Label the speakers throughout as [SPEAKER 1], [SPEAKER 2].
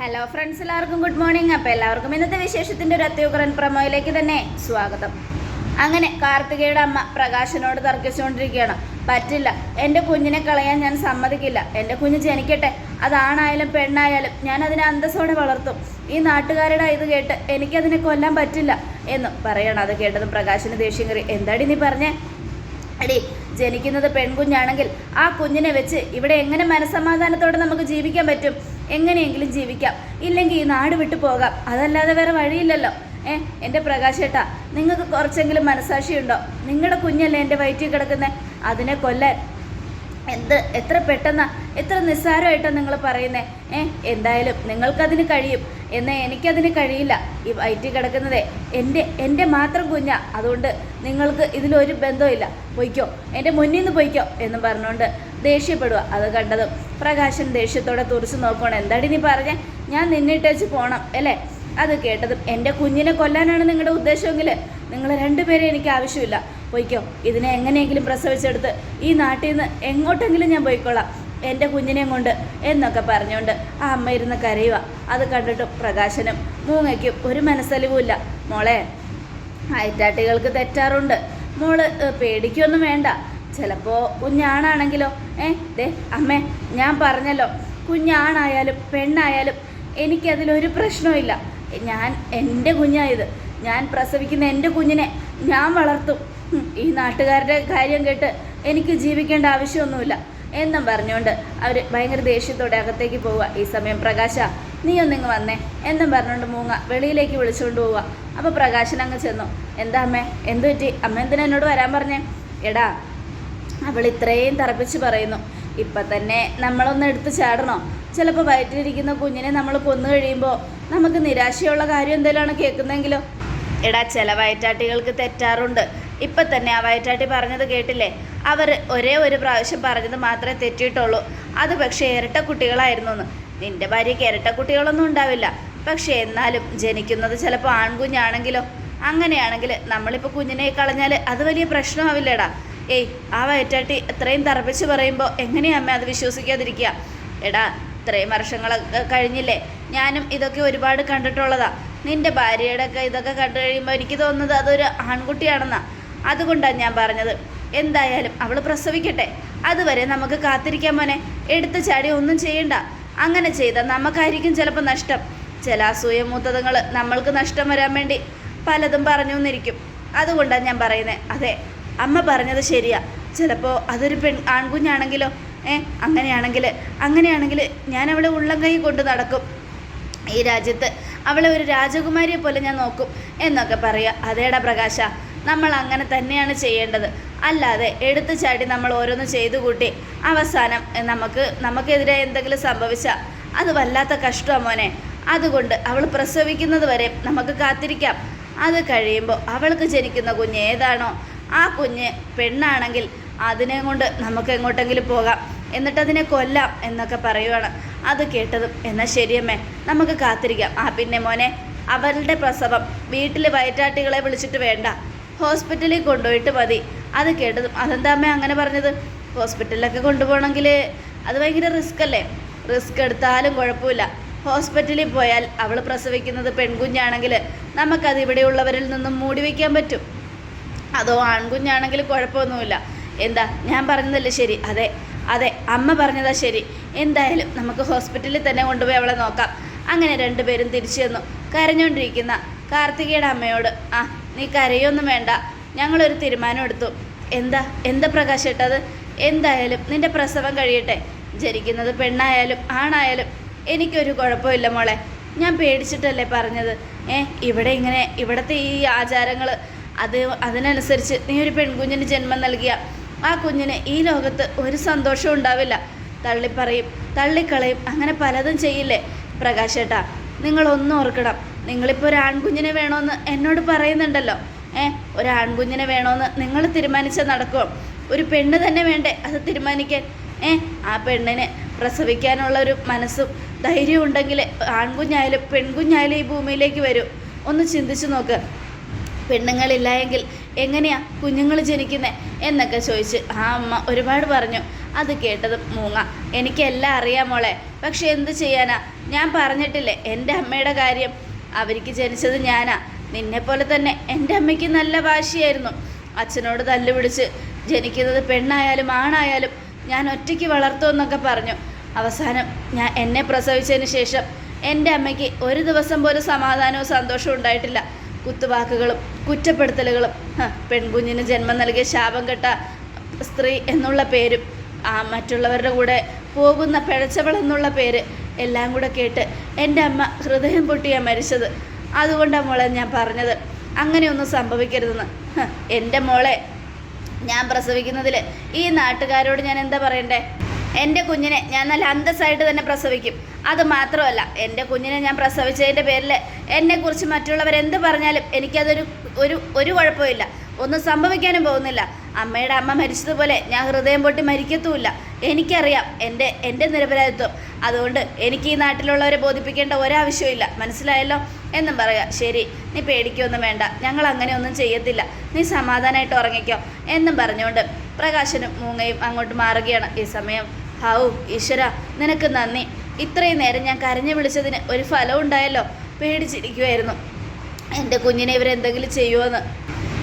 [SPEAKER 1] Hello friends എല്ലാവർക്കും good morning അപ്പോൾ എല്ലാവർക്കും ഇന്നത്തെ വിശേഷത്തിന്റെ ഒരു അത്യുഗ്രൻ പ്രമോയിലേക്ക് തന്നെ സ്വാഗതം. അങ്ങനെ കാർത്തികയുടെ അമ്മ പ്രകാശനോട് തർക്കിച്ചുകൊണ്ടിരിക്കുകയാണ്. പറ്റില്ല എന്റെ കുഞ്ഞിനെ കളയാൻ ഞാൻ സമ്മതിക്കില്ല. എന്റെ കുഞ്ഞ് ജനിക്കട്ടെ അതാണായാലും പെണ്ണായാലും ഞാൻ അതിനെ അന്തസ്സോടെ വളർത്തും. ഈ നാട്ടുകാരുടെ ഇത് കേട്ട് എനിക്കതിനെ കൊല്ലാൻ പറ്റില്ല എന്ന് പറയണം. അത് കേട്ടത് പ്രകാശന് ദേഷ്യം കയറി. എന്താടി നീ പറഞ്ഞേ? അടി ജനിക്കുന്നത് പെൺകുഞ്ഞാണെങ്കിൽ ആ കുഞ്ഞിനെ വെച്ച് ഇവിടെ എങ്ങനെ മനസമാധാനത്തോടെ നമുക്ക് ജീവിക്കാൻ പറ്റും? എങ്ങനെയെങ്കിലും ജീവിക്കാം. ഇല്ലെങ്കിൽ ഈ നാട് വിട്ടു പോകാം. അതല്ലാതെ വേറെ വഴിയില്ലല്ലോ. ഏ എന്റെ പ്രകാശേട്ടാ നിങ്ങൾക്ക് കുറച്ചെങ്കിലും മനസാക്ഷിയുണ്ടോ? നിങ്ങളുടെ കുഞ്ഞല്ലേ എന്റെ വയറ്റിൽ കിടക്കുന്നത് അതിനെ കൊല്ലാൻ എന്ത് എത്ര പെട്ടെന്നാ എത്ര നിസ്സാരമായിട്ടാണ് നിങ്ങൾ പറയുന്നത് ഏ എന്തായാലും നിങ്ങൾക്കതിന് കഴിയും. എന്നാൽ എനിക്കതിന് കഴിയില്ല ഈ വയറ്റിൽ കിടക്കുന്നതേ. എന്റെ എന്റെ മാത്രം കുഞ്ഞാ. അതുകൊണ്ട് നിങ്ങൾക്ക് ഇതിലൊരു ബന്ധമില്ല പൊയ്ക്കോ എന്റെ മുന്നിൽ നിന്ന് പൊയ്ക്കോ എന്ന് പറഞ്ഞുകൊണ്ട് ദേഷ്യപ്പെടുക അത് കണ്ടതും പ്രകാശൻ ദേഷ്യത്തോടെ തുറച്ചു നോക്കണം എന്താടി നീ പറഞ്ഞ? ഞാൻ നിന്നിട്ടേച്ച് പോണം അല്ലേ? അത് കേട്ടതും എന്റെ കുഞ്ഞിനെ കൊല്ലാനാണ് നിങ്ങളുടെ ഉദ്ദേശമെങ്കിൽ നിങ്ങൾ രണ്ടുപേരെ എനിക്ക് ആവശ്യമില്ല. പൊയ്ക്കോ ഇതിനെ എങ്ങനെയെങ്കിലും പ്രസവിച്ചെടുത്ത് ഈ നാട്ടിൽ നിന്ന് എങ്ങോട്ടെങ്കിലും ഞാൻ പോയിക്കൊള്ളാം. എന്റെ കുഞ്ഞിനെയും കൊണ്ട് എന്നൊക്കെ പറഞ്ഞുകൊണ്ട് ആ അമ്മ ഇരുന്ന് കരയുക അത് കണ്ടിട്ടും പ്രകാശനും മൂങ്ങയ്ക്കും ഒരു മനസ്സലിവുമില്ല. മോളെ അയറ്റാട്ടികൾക്ക് തെറ്റാറുണ്ട്. മോൾ പേടിക്കൊന്നും വേണ്ട. ചിലപ്പോൾ കുഞ്ഞാണാണെങ്കിലോ ഏ ദേ അമ്മേ ഞാൻ പറഞ്ഞല്ലോ കുഞ്ഞാണായാലും പെണ്ണായാലും എനിക്കതിലൊരു പ്രശ്നമില്ല ഞാൻ എന്റെ കുഞ്ഞായത് ഞാൻ പ്രസവിക്കുന്ന എന്റെ കുഞ്ഞിനെ ഞാൻ വളർത്തും. ഈ നാട്ടുകാരുടെ കാര്യം കേട്ട് എനിക്ക് ജീവിക്കേണ്ട ആവശ്യമൊന്നുമില്ല. എന്നും പറഞ്ഞുകൊണ്ട് അവർ ഭയങ്കര ദേഷ്യത്തോടെ അകത്തേക്ക് പോവുക. ഈ സമയം പ്രകാശ നീ ഒന്നിങ്ങ് വന്നേ. എന്നും പറഞ്ഞുകൊണ്ട് മൂങ്ങ വെളിയിലേക്ക് വിളിച്ചുകൊണ്ട് പോവുക. അപ്പോൾ പ്രകാശൻ അങ്ങ് ചെന്നു. എന്താ അമ്മേ എന്തു പറ്റി അമ്മ എന്തിനാ എന്നോട് വരാൻ പറഞ്ഞേ? എടാ അവൾ ഇത്രയും തറപ്പിച്ച് പറയുന്നു ഇപ്പം തന്നെ നമ്മളൊന്ന് എടുത്ത് ചാടണോ. ചിലപ്പോൾ വയറ്റിലിരിക്കുന്ന കുഞ്ഞിനെ നമ്മൾ കൊന്നു കഴിയുമ്പോൾ നമുക്ക് നിരാശയുള്ള കാര്യം എന്തെങ്കിലുമാണ് കേൾക്കുന്നതെങ്കിലോ? എടാ ചില വയറ്റാട്ടികൾക്ക് തെറ്റാറുണ്ട്. ഇപ്പം തന്നെ ആ വയറ്റാട്ടി പറഞ്ഞത് കേട്ടില്ലേ? അവർ ഒരേ ഒരു പ്രാവശ്യം പറഞ്ഞത് മാത്രമേ തെറ്റിയിട്ടുള്ളൂ. അത് പക്ഷേ ഇരട്ട കുട്ടികളായിരുന്നു എന്ന് നിന്റെ ഭാര്യയ്ക്ക് ഇരട്ട കുട്ടികളൊന്നും ഉണ്ടാവില്ല. പക്ഷേ എന്നാലും ജനിക്കുന്നത് ചിലപ്പോൾ ആൺകുഞ്ഞാണെങ്കിലോ? അങ്ങനെയാണെങ്കിൽ നമ്മളിപ്പോൾ കുഞ്ഞിനെ കളഞ്ഞാൽ അത് വലിയ പ്രശ്നമാവില്ലേടാ? ഏയ് ആ വയറ്റാട്ടി അത്രയും തറപ്പിച്ച് പറയുമ്പോൾ എങ്ങനെയാ അമ്മ അത് വിശ്വസിക്കാതിരിക്കുക? എടാ ഇത്രയും വർഷങ്ങളൊക്കെ കഴിഞ്ഞില്ലേ? ഞാനും ഇതൊക്കെ ഒരുപാട് കണ്ടിട്ടുള്ളതാ. നിന്റെ ഭാര്യയുടെ ഒക്കെ ഇതൊക്കെ കണ്ടു കഴിയുമ്പോൾ എനിക്ക് തോന്നുന്നത് അതൊരു ആൺകുട്ടിയാണെന്നാ. അതുകൊണ്ടാണ് ഞാൻ പറഞ്ഞത്. എന്തായാലും അവൾ പ്രസവിക്കട്ടെ. അതുവരെ നമുക്ക് കാത്തിരിക്കാൻ മോനെ. എടുത്തു ചാടി ഒന്നും ചെയ്യണ്ട. അങ്ങനെ ചെയ്താൽ നമുക്കായിരിക്കും ചിലപ്പോൾ നഷ്ടം. ചില അസൂയ മൂത്തതങ്ങൾ നമ്മൾക്ക് നഷ്ടം വരാൻ വേണ്ടി പലതും പറഞ്ഞു എന്നിരിക്കും അതുകൊണ്ടാണ് ഞാൻ പറയുന്നത് അതെ അമ്മ പറഞ്ഞത് ശരിയാ. ചിലപ്പോൾ അതൊരു പെൺ ആൺകുഞ്ഞാണെങ്കിലോ ഏ അങ്ങനെയാണെങ്കിൽ അങ്ങനെയാണെങ്കിൽ ഞാൻ അവളെ ഉള്ളം കൈ കൊണ്ട് നടക്കും. ഈ രാജ്യത്ത് അവളെ ഒരു രാജകുമാരിയെ പോലെ ഞാൻ നോക്കും എന്നൊക്കെ പറയുക അതേടാ പ്രകാശ നമ്മൾ അങ്ങനെ തന്നെയാണ് ചെയ്യേണ്ടത്. അല്ലാതെ എടുത്തു ചാടി നമ്മൾ ഓരോന്ന് ചെയ്തു കൂട്ടി അവസാനം നമുക്ക് നമുക്കെതിരെ എന്തെങ്കിലും സംഭവിച്ചാൽ അത് വല്ലാത്ത കഷ്ടമാണ് മോനെ. അതുകൊണ്ട് അവൾ പ്രസവിക്കുന്നത് വരെ നമുക്ക് കാത്തിരിക്കാം. അത് കഴിയുമ്പോൾ അവൾക്ക് ജനിക്കുന്ന കുഞ്ഞ് ഏതാണോ ആ കുഞ്ഞ് പെണ്ണാണെങ്കിൽ അതിനെ കൊണ്ട് നമുക്ക് എങ്ങോട്ടെങ്കിലും പോകാം. എന്നിട്ട് അതിനെ കൊല്ലാം എന്നൊക്കെ പറയുവാണ്. അത് കേട്ടതും എന്നാൽ ശരിയമ്മേ നമുക്ക് കാത്തിരിക്കാം. ആ പിന്നെ മോനെ അവരുടെ പ്രസവം വീട്ടിൽ വയറ്റാട്ടികളെ വിളിച്ചിട്ട് വേണ്ട. ഹോസ്പിറ്റലിൽ കൊണ്ടുപോയിട്ട് മതി. അത് കേട്ടതും അതെന്താ അമ്മ അങ്ങനെ പറഞ്ഞത്? ഹോസ്പിറ്റലിലൊക്കെ കൊണ്ടുപോകണമെങ്കിൽ അത് ഭയങ്കര റിസ്ക് അല്ലേ? റിസ്ക് എടുത്താലും കുഴപ്പമില്ല. ഹോസ്പിറ്റലിൽ പോയാൽ അവൾ പ്രസവിക്കുന്നത് പെൺകുഞ്ഞാണെങ്കിൽ നമുക്കത് ഇവിടെയുള്ളവരിൽ നിന്നും മൂടി വയ്ക്കാൻ പറ്റും. അതോ ആൺകുഞ്ഞാണെങ്കിൽ കുഴപ്പമൊന്നുമില്ല. എന്താ? ഞാൻ പറഞ്ഞതല്ലേ ശരി? അതെ അതെ അമ്മ പറഞ്ഞതാ ശരി. എന്തായാലും നമുക്ക് ഹോസ്പിറ്റലിൽ തന്നെ കൊണ്ടുപോയി അവളെ നോക്കാം. അങ്ങനെ രണ്ടുപേരും തിരിച്ചു ചെന്നു. കരഞ്ഞുകൊണ്ടിരിക്കുന്ന കാർത്തികയുടെ അമ്മയോട് ആ നീ കരയൊന്നും വേണ്ട. ഞങ്ങളൊരു തീരുമാനം എടുത്തു. എന്താ? എന്താ പ്രകാശേട്ടത് എന്തായാലും നിന്റെ പ്രസവം കഴിയട്ടെ. ജനിക്കുന്നത് പെണ്ണായാലും ആണായാലും എനിക്കൊരു കുഴപ്പമില്ല മോളെ. ഞാൻ പേടിച്ചിട്ടല്ലേ പറഞ്ഞത്. ഏ ഇവിടെ ഇങ്ങനെ ഇവിടുത്തെ ഈ ആചാരങ്ങൾ അത് അതിനനുസരിച്ച് നീ ഒരു പെൺകുഞ്ഞിന് ജന്മം നൽകിയ ആ കുഞ്ഞിന് ഈ ലോകത്ത് ഒരു സന്തോഷവും ഉണ്ടാവില്ല. തള്ളിപ്പറയും തള്ളിക്കളയും അങ്ങനെ പലതും ചെയ്യില്ലേ? പ്രകാശേട്ടാ നിങ്ങളൊന്നും ഓർക്കണം. നിങ്ങളിപ്പോൾ ഒരു ആൺകുഞ്ഞിനെ വേണമെന്ന് എന്നോട് പറയുന്നുണ്ടല്ലോ. ഏ ഒരു ആൺകുഞ്ഞിനെ വേണമെന്ന് നിങ്ങൾ തീരുമാനിച്ചാൽ നടക്കുമോ ഒരു പെണ്ണ് തന്നെ വേണ്ടേ അത് തീരുമാനിക്കാൻ? ഏ ആ പെണ്ണിന് പ്രസവിക്കാനുള്ള ഒരു മനസ്സും ധൈര്യവും ഉണ്ടെങ്കിൽ ആൺകുഞ്ഞായാലും പെൺകുഞ്ഞായാലും ഈ ഭൂമിയിലേക്ക് വരും. ഒന്ന് ചിന്തിച്ചു നോക്ക്. പെണ്ണുങ്ങളില്ല എങ്കിൽ എങ്ങനെയാ കുഞ്ഞുങ്ങൾ ജനിക്കുന്നത് എന്നൊക്കെ ചോദിച്ച് ആ അമ്മ ഒരുപാട് പറഞ്ഞു. അത് കേട്ടത് മൂങ്ങ എനിക്കെല്ലാം അറിയാം മോളെ പക്ഷെ എന്ത് ചെയ്യാനാ? ഞാൻ പറഞ്ഞിട്ടില്ലേ എന്റെ അമ്മയുടെ കാര്യം. അവർക്ക് ജനിച്ചത് ഞാനാ. നിന്നെപ്പോലെ തന്നെ എന്റെ അമ്മയ്ക്ക് നല്ല വാശിയായിരുന്നു. അച്ഛനോട് തല്ലുപിടിച്ച് ജനിക്കുന്നത് പെണ്ണായാലും ആണായാലും ഞാൻ ഒറ്റയ്ക്ക് വളർത്തു എന്നൊക്കെ പറഞ്ഞു. അവസാനം ഞാൻ എന്നെ പ്രസവിച്ചതിന് ശേഷം എന്റെ അമ്മയ്ക്ക് ഒരു ദിവസം പോലും സമാധാനവും സന്തോഷവും ഉണ്ടായിട്ടില്ല. കുത്തുവാക്കുകളും കുറ്റപ്പെടുത്തലുകളും. പെൺകുഞ്ഞിന് ജന്മം നൽകിയ ശാപം കെട്ട സ്ത്രീ എന്നുള്ള പേരും ആ മറ്റുള്ളവരുടെ കൂടെ പോകുന്ന പിഴച്ചവൾ എന്നുള്ള പേര് എല്ലാം കൂടെ കേട്ട് എന്റെ അമ്മ ഹൃദയം പൊട്ടിയാ മരിച്ചത്. അതുകൊണ്ടാണ് മോളെ ഞാൻ പറഞ്ഞത്. അങ്ങനെയൊന്നും സംഭവിക്കരുതെന്ന്. എന്റെ മോളെ ഞാൻ പ്രസവിക്കുന്നതിൽ ഈ നാട്ടുകാരോട് ഞാൻ എന്താ പറയണ്ടേ? എന്റെ കുഞ്ഞിനെ ഞാൻ നല്ല അന്തസ്സായിട്ട് തന്നെ പ്രസവിക്കും. അത് മാത്രമല്ല എന്റെ കുഞ്ഞിനെ ഞാൻ പ്രസവിച്ചതിന്റെ പേരിൽ എന്നെക്കുറിച്ച് മറ്റുള്ളവർ എന്ത് പറഞ്ഞാലും എനിക്കതൊരു ഒരു ഒരു കുഴപ്പമില്ല. ഒന്നും സംഭവിക്കാനും പോകുന്നില്ല. അമ്മയുടെ അമ്മ മരിച്ചതുപോലെ ഞാൻ ഹൃദയം പൊട്ടി മരിക്കത്തുമില്ല. എനിക്കറിയാം എന്റെ എന്റെ നിരപരാധിത്വം. അതുകൊണ്ട് എനിക്ക് ഈ നാട്ടിലുള്ളവരെ ബോധിപ്പിക്കേണ്ട ഒരാവശ്യമില്ല മനസ്സിലായല്ലോ? എന്നും പറയാം ശരി നീ പേടിക്കൊന്നും വേണ്ട. ഞങ്ങൾ അങ്ങനെയൊന്നും ചെയ്യത്തില്ല. നീ സമാധാനമായിട്ട് ഉറങ്ങിക്കോ. എന്നും പറഞ്ഞുകൊണ്ട് പ്രകാശനും മൂങ്ങയും അങ്ങോട്ട് മാറുകയാണ്. ഈ സമയം ഹൗ ഈശ്വര നിനക്ക് നന്ദി. ഇത്രയും നേരം ഞാൻ കരഞ്ഞു വിളിച്ചതിന് ഒരു ഫലം ഉണ്ടായല്ലോ. പേടിച്ചിരിക്കുമായിരുന്നു എന്റെ കുഞ്ഞിനെ ഇവരെന്തെങ്കിലും ചെയ്യുമോയെന്ന്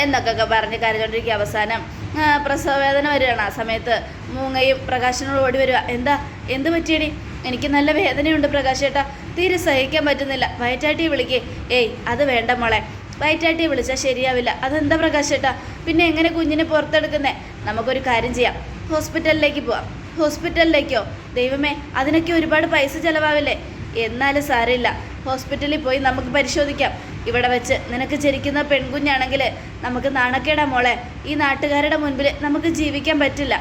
[SPEAKER 1] എന്നൊക്കെ പറഞ്ഞ് കരഞ്ഞുകൊണ്ടിരിക്കുക അവസാനം. പ്രസവ പ്രസവവേദന വരികയാണ്. ആ സമയത്ത് മൂങ്ങയും പ്രകാശനോട് ഓടി വരിക. എന്താ? എന്ത് പറ്റിയടി? എനിക്ക് നല്ല വേദനയുണ്ട് പ്രകാശേട്ടാ. തീരെ സഹിക്കാൻ പറ്റുന്നില്ല. വയറ്റാട്ടിയെ വിളിക്കേ. ഏയ് അത് വേണ്ട മോളെ. വയറ്റാട്ടിയെ വിളിച്ചാൽ ശരിയാവില്ല. അതെന്താ പ്രകാശേട്ടാ? പിന്നെ എങ്ങനെ കുഞ്ഞിനെ പുറത്തെടുക്കുന്നേ? നമുക്കൊരു കാര്യം ചെയ്യാം. ഹോസ്പിറ്റലിലേക്ക് പോവാം. ഹോസ്പിറ്റലിലേക്കോ? ദൈവമേ അതിനൊക്കെ ഒരുപാട് പൈസ ചിലവാവില്ലേ? എന്നാലും സാരമില്ല. ഹോസ്പിറ്റലിൽ പോയി നമുക്ക് പരിശോധിക്കാം. ഇവിടെ വെച്ച് നിനക്ക് ജനിക്കുന്ന പെൺകുഞ്ഞാണെങ്കിൽ നമുക്ക് നാണക്കേടാ മോളെ. ഈ നാട്ടുകാരുടെ മുൻപിൽ നമുക്ക് ജീവിക്കാൻ പറ്റില്ല.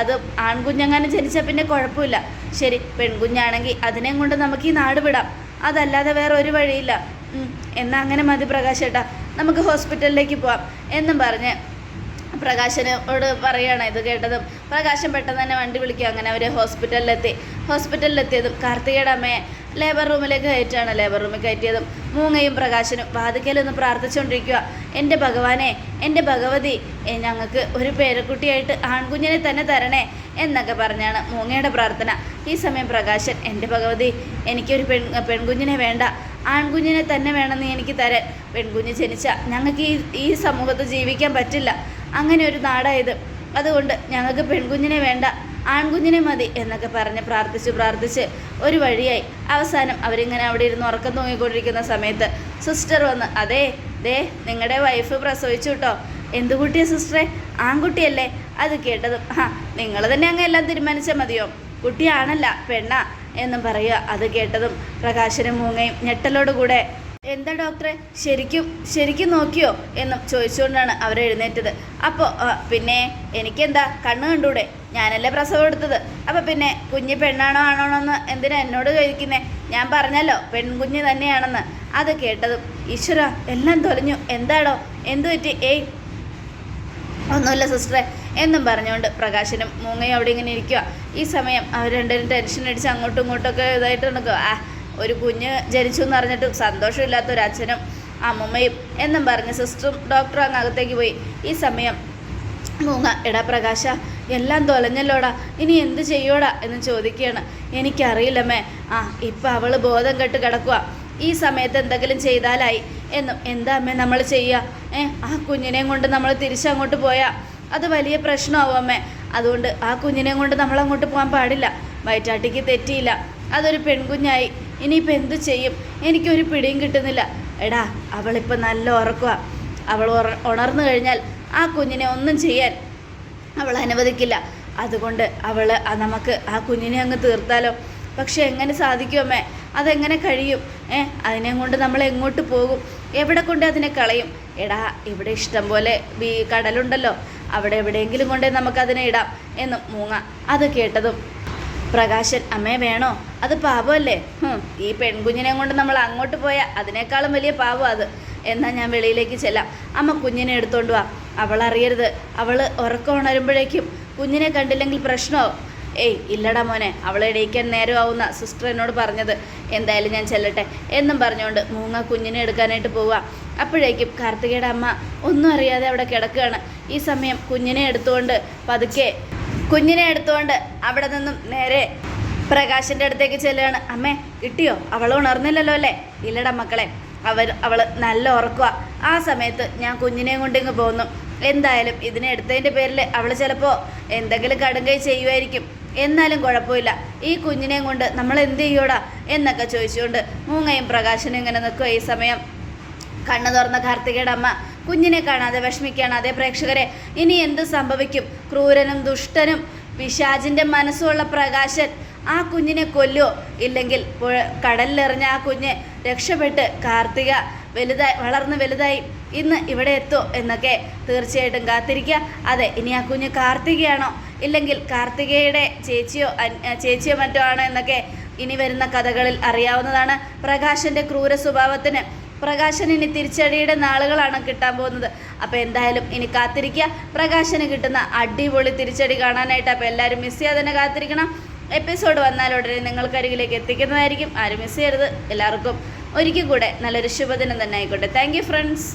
[SPEAKER 1] അത് ആൺകുഞ്ഞങ്ങാനും ജനിച്ചാൽ പിന്നെ കുഴപ്പമില്ല. ശരി പെൺകുഞ്ഞാണെങ്കിൽ അതിനെയും കൊണ്ട് നമുക്ക് ഈ നാട് വിടാം. അതല്ലാതെ വേറെ ഒരു വഴിയില്ല. എന്നാൽ എന്നാ അങ്ങനെ മതി പ്രകാശേട്ടാ. നമുക്ക് ഹോസ്പിറ്റലിലേക്ക് പോവാം. എന്നും പറഞ്ഞ് പ്രകാശനോട് പറയുകയാണ് ഇത് കേട്ടതും. പ്രകാശം പെട്ടെന്ന് തന്നെ വണ്ടി വിളിക്കുക അങ്ങനെ അവർ ഹോസ്പിറ്റലിലെത്തി. ഹോസ്പിറ്റലിലെത്തിയതും കാർത്തികയുടെ അമ്മയെ ലേബർ റൂമിലേക്ക് കയറ്റുകയാണ്. ലേബർ റൂമിൽ കയറ്റിയതും മൂങ്ങയും പ്രകാശനും വാതിക്കലൊന്ന് പ്രാർത്ഥിച്ചുകൊണ്ടിരിക്കുക. എന്റെ ഭഗവാനെ എന്റെ ഭഗവതി ഞങ്ങൾക്ക് ഒരു പേരക്കുട്ടിയായിട്ട് ആൺകുഞ്ഞിനെ തന്നെ തരണേ എന്നൊക്കെ പറഞ്ഞാണ് മൂങ്ങയുടെ പ്രാർത്ഥന. ഈ സമയം പ്രകാശൻ എന്റെ ഭഗവതി എനിക്കൊരു പെൺ പെൺകുഞ്ഞിനെ വേണ്ട. ആൺകുഞ്ഞിനെ തന്നെ വേണം നീ എനിക്ക് തരാൻ പെൺകുഞ്ഞ് ജനിച്ച ഞങ്ങൾക്ക് ഈ ഈ സമൂഹത്ത് ജീവിക്കാൻ പറ്റില്ല. അങ്ങനെ ഒരു നാടായത്. അതുകൊണ്ട് ഞങ്ങൾക്ക് പെൺകുഞ്ഞിനെ വേണ്ട ആൺകുഞ്ഞിനെ മതി എന്നൊക്കെ പറഞ്ഞ് പ്രാർത്ഥിച്ച് പ്രാർത്ഥിച്ച് ഒരു വഴിയായി. അവസാനം അവരിങ്ങനെ അവിടെ ഇരുന്ന് ഉറക്കം തൂങ്ങിക്കൊണ്ടിരിക്കുന്ന സമയത്ത് സിസ്റ്റർ വന്ന് അതെ ദേ നിങ്ങളുടെ വൈഫ് പ്രസവിച്ചു കേട്ടോ എന്ത് കുട്ടിയാ സിസ്റ്ററെ ആൺകുട്ടിയല്ലേ? അത് കേട്ടതും ആ നിങ്ങൾ തന്നെ അങ്ങ് എല്ലാം തീരുമാനിച്ചാൽ മതിയോ? കുട്ടിയാണല്ല പെണ്ണ എന്നും പറയുക. അത് കേട്ടതും പ്രകാശനും മൂങ്ങയും ഞെട്ടലോടുകൂടെ എന്താ ഡോക്ടറെ? ശരിക്കും ശരിക്കും നോക്കിയോ? എന്നും ചോദിച്ചുകൊണ്ടാണ് അവർ എഴുന്നേറ്റത്. അപ്പോൾ പിന്നെ എനിക്കെന്താ? കണ്ണ് കണ്ടൂടെ? ഞാനല്ലേ പ്രസവം എടുത്തത്? അപ്പോൾ പിന്നെ കുഞ്ഞ് പെണ്ണാണോ ആണോ എന്ന് എന്തിനാ എന്നോട് ചോദിക്കുന്നേ? ഞാൻ പറഞ്ഞല്ലോ പെൺകുഞ്ഞ് തന്നെയാണെന്ന്. അത് കേട്ടതും ഈശ്വര എല്ലാം തൊലഞ്ഞു. എന്താടോ? എന്തു പറ്റി? ഏയ്. ഒന്നുമില്ല സിസ്റ്ററെ. എന്നും പറഞ്ഞുകൊണ്ട് പ്രകാശനും മൂങ്ങയും അവിടെ ഇങ്ങനെ ഇരിക്കുക ഈ സമയം അവർ രണ്ടുപേരും ടെൻഷൻ അടിച്ച് അങ്ങോട്ടും ഇങ്ങോട്ടൊക്കെ ഇതായിട്ട് നടക്കുക ആ ഒരു കുഞ്ഞ് ജനിച്ചു എന്ന് അറിഞ്ഞിട്ട് സന്തോഷമില്ലാത്ത ഒരു അച്ഛനും അമ്മമ്മയും എന്നും പറഞ്ഞ് സിസ്റ്ററും ഡോക്ടറും അങ്ങ് അകത്തേക്ക് പോയി. ഈ സമയം മൂങ്ങ എടാ പ്രകാശ എല്ലാം തൊലഞ്ഞല്ലോടാ ഇനി എന്ത് ചെയ്യോടാ എന്ന് ചോദിക്കുകയാണ്. എനിക്കറിയില്ലമ്മേ. ആ ഇപ്പം അവൾ ബോധം കെട്ട് കിടക്കുക ഈ സമയത്ത് എന്തെങ്കിലും ചെയ്താലായി. എന്നും എന്താ അമ്മേ നമ്മൾ ചെയ്യുക? ഏ ആ കുഞ്ഞിനെയും കൊണ്ട് നമ്മൾ തിരിച്ചങ്ങോട്ട് പോയാൽ അത് വലിയ പ്രശ്നമാവും അതുകൊണ്ട് ആ കുഞ്ഞിനെ കൊണ്ട് നമ്മൾ അങ്ങോട്ട് പോകാൻ പാടില്ല. വയറ്റാട്ടിക്ക് തെറ്റിയില്ല. അതൊരു പെൺകുഞ്ഞായി. ഇനിയിപ്പോൾ എന്ത് ചെയ്യും? എനിക്കൊരു പിടിയും കിട്ടുന്നില്ല. എടാ അവളിപ്പോൾ നല്ല ഉറക്കുക അവൾ ഉണർന്നു കഴിഞ്ഞാൽ ആ കുഞ്ഞിനെ ഒന്നും ചെയ്യാൻ അവൾ അനുവദിക്കില്ല. അതുകൊണ്ട് അവൾ നമുക്ക് ആ കുഞ്ഞിനെ അങ്ങ് തീർത്താലോ? പക്ഷെ എങ്ങനെ സാധിക്കും അതെങ്ങനെ കഴിയും? ഏ അതിനെ കൊണ്ട് നമ്മൾ എങ്ങോട്ട് പോകും? എവിടെ കൊണ്ട് അതിനെ കളയും? എടാ ഇവിടെ ഇഷ്ടം പോലെ കടലുണ്ടല്ലോ. അവിടെ എവിടെയെങ്കിലും കൊണ്ടേ നമുക്കതിനെ ഇടാം എന്ന് മൂങ്ങ അത് കേട്ടതും. പ്രകാശൻ അമ്മേ വേണോ? അത് പാപമല്ലേ? ഈ പെൺകുഞ്ഞിനെ കൊണ്ട് നമ്മൾ അങ്ങോട്ട് പോയാൽ അതിനേക്കാളും വലിയ പാപം അത്. എന്നാൽ ഞാൻ വെളിയിലേക്ക് ചെല്ലാം. അമ്മ കുഞ്ഞിനെ എടുത്തോണ്ട് വാ. അവൾ അറിയരുത്. അവൾ ഉറക്കം ഉണരുമ്പോഴേക്കും കുഞ്ഞിനെ കണ്ടില്ലെങ്കിൽ പ്രശ്നമാവും. ഏയ് ഇല്ലടാ മോനെ അവളെ എണീക്കാൻ നേരമാവുന്ന സിസ്റ്റർ എന്നോട് പറഞ്ഞത്. എന്തായാലും ഞാൻ ചെല്ലട്ടെ എന്നും പറഞ്ഞുകൊണ്ട് മൂങ്ങ കുഞ്ഞിനെ എടുക്കാനായിട്ട് പോവുക അപ്പോഴേക്കും കാർത്തികയുടെ അമ്മ ഒന്നും അറിയാതെ അവിടെ കിടക്കുകയാണ്. ഈ സമയം കുഞ്ഞിനെ എടുത്തുകൊണ്ട് പതുക്കെ കുഞ്ഞിനെ എടുത്തുകൊണ്ട് അവിടെ നിന്നും നേരെ പ്രകാശിന്റെ അടുത്തേക്ക് ചെല്ലുകയാണ്. അമ്മേ കിട്ടിയോ? അവൾ ഉണർന്നില്ലല്ലോ അല്ലേ? ഇല്ലടാ മക്കളെ അവർ അവൾ നല്ല ഉറക്കുക ആ സമയത്ത് ഞാൻ കുഞ്ഞിനെയും കൊണ്ട് ഇങ്ങ് പോകുന്നു എന്തായാലും ഇതിനെ എടുത്തതിന്റെ പേരിൽ അവൾ ചിലപ്പോൾ എന്തെങ്കിലും കടുങ്കൈ ചെയ്യുമായിരിക്കും എന്നാലും കുഴപ്പമില്ല. ഈ കുഞ്ഞിനെയും കൊണ്ട് നമ്മൾ എന്ത് ചെയ്യൂടാ എന്നൊക്കെ ചോദിച്ചുകൊണ്ട് മൂങ്ങയും പ്രകാശനും ഇങ്ങനെ നിൽക്കുക ഈ സമയം. കണ്ണു തുറന്ന കാർത്തികയുടെ അമ്മ കുഞ്ഞിനെ കാണാതെ വിഷമിക്കുകയാണ്. അതേ പ്രേക്ഷകരെ ഇനി എന്ത് സംഭവിക്കും? ക്രൂരനും ദുഷ്ടനും പിശാചിന്റെ മനസ്സുള്ള പ്രകാശൻ ആ കുഞ്ഞിനെ കൊല്ലോ ഇല്ലെങ്കിൽ പുഴ കടലിലെറിഞ്ഞ ആ കുഞ്ഞ് രക്ഷപ്പെട്ട് കാർത്തിക വലുതായി വളർന്ന് വലുതായി ഇന്ന് ഇവിടെ എത്തോ എന്നൊക്കെ തീർച്ചയായിട്ടും കാത്തിരിക്കുക. അതെ ഇനി ആ കുഞ്ഞ് കാർത്തികയാണോ? ഇല്ലെങ്കിൽ കാർത്തികയുടെ ചേച്ചിയോ ചേച്ചിയോ മറ്റോ ആണോ എന്നൊക്കെ ഇനി വരുന്ന കഥകളിൽ അറിയാവുന്നതാണ് പ്രകാശന്റെ ക്രൂര സ്വഭാവത്തിന്. പ്രകാശന് ഇനി തിരിച്ചടിയുടെ നാളുകളാണ് കിട്ടാൻ പോകുന്നത്. അപ്പോൾ എന്തായാലും ഇനി കാത്തിരിക്കുക. പ്രകാശന് കിട്ടുന്ന അടിപൊളി തിരിച്ചടി കാണാനായിട്ട് അപ്പോൾ എല്ലാവരും മിസ് ചെയ്യാതെ തന്നെ കാത്തിരിക്കണം. എപ്പിസോഡ് വന്നാൽ ഉടനെ നിങ്ങൾക്കരികിലേക്ക് എത്തിക്കുന്നതായിരിക്കും. ആരും മിസ് ചെയ്യരുത്. എല്ലാവർക്കും ഒരിക്കൽ കൂടെ നല്ലൊരു ശുഭദിനം തന്നെ ആയിക്കോട്ടെ. Thank friends